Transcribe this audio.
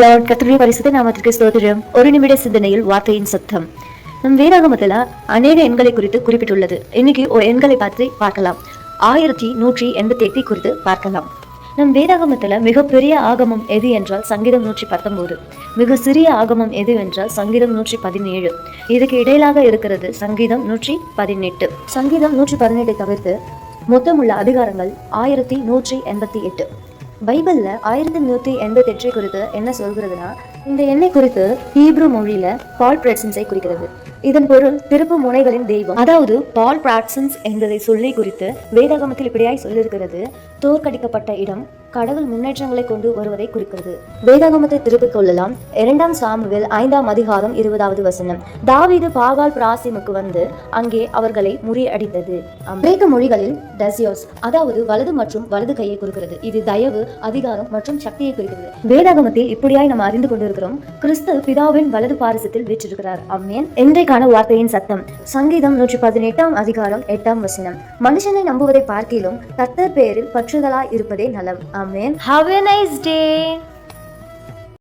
Lord கர்த்தருடைய பரிசுத்த நாமத்திற்கு சோதரம் ஒரு நிமிட சிந்தனையில் வார்த்தையின் சத்தம். நம் வேதாகமத்தில் அநேக எண்களை குறித்து குறிப்பிட்டுள்ளது. இன்னைக்கு ஒரு எண்களை பார்த்து பார்க்கலாம். ஆயிரத்தி நூற்றி எண்பத்தி எட்டு குறித்து பார்க்கலாம். நம் வேதாகமத்துல மிகப்பெரிய ஆகமம் எது என்றால் சங்கீதம் நூற்றி பத்தொன்பது. மிக சிறிய ஆகமம் எது என்றால் சங்கீதம் நூற்றி பதினேழு. இதுக்கு இடையிலாக இருக்கிறது சங்கீதம் நூற்றி பதினெட்டு. சங்கீதம் நூற்றி பதினெட்டை தவிர்த்து மொத்தமுள்ள அதிகாரங்கள் ஆயிரத்தி நூற்றி எண்பத்தி எட்டு பைபிளில் ஆயிரத்தி நூத்தி எண்பத்தெட்டு குறித்து என்ன சொல்கிறதுனா இந்த எண்ணெய் குறித்து ஹீப்ரு மொழியில் பால் பிரசன்ஸை குறிக்கிறது. இதன் பொருள் திருப்பு முனைகளின் தெய்வம். அதாவது பால் பிராட்சன்ஸ் என்பதை சொல்லி குறித்து வேதாகமத்தில் இப்படியாய் சொல்லியிருக்கிறது. தோற்கடிக்கப்பட்ட இடம் கடவுள் முன்னேற்றங்களை கொண்டு வருவதை குறிக்கிறது. வேதாகமத்தை திருப்பிக் கொள்ளலாம். இரண்டாம் சாமுவேல் ஐந்தாம் அதிகாரம் இருபதாவது வசனம். தாவீது பாகால் பிராசிமுக்கு வந்து அங்கே அவர்களை முறியடித்தது. கிரேக்க மொழிகளில் டசியோஸ் அதாவது வலது மற்றும் வலது கையை குறிக்கிறது. இது தயவு அதிகாரம் மற்றும் சக்தியை குறிக்கிறது. வேதாகமத்தில் இப்படியாய் நாம் அறிந்து கொண்டிருக்கிறோம். கிறிஸ்து பிதாவின் வலது பாரிசத்தில் வீற்றிருக்கிறார். அம்மேன் இன்றைக்கான வார்த்தையின் சத்தம். சங்கீதம் நூற்றி பதினெட்டாம் அதிகாரம் எட்டாம் வசனம். மனுஷனை நம்புவதை பார்க்கிலும் கத்தர் பேரில் பற்றுதலாய் இருப்பதே நலம். Amen have a nice day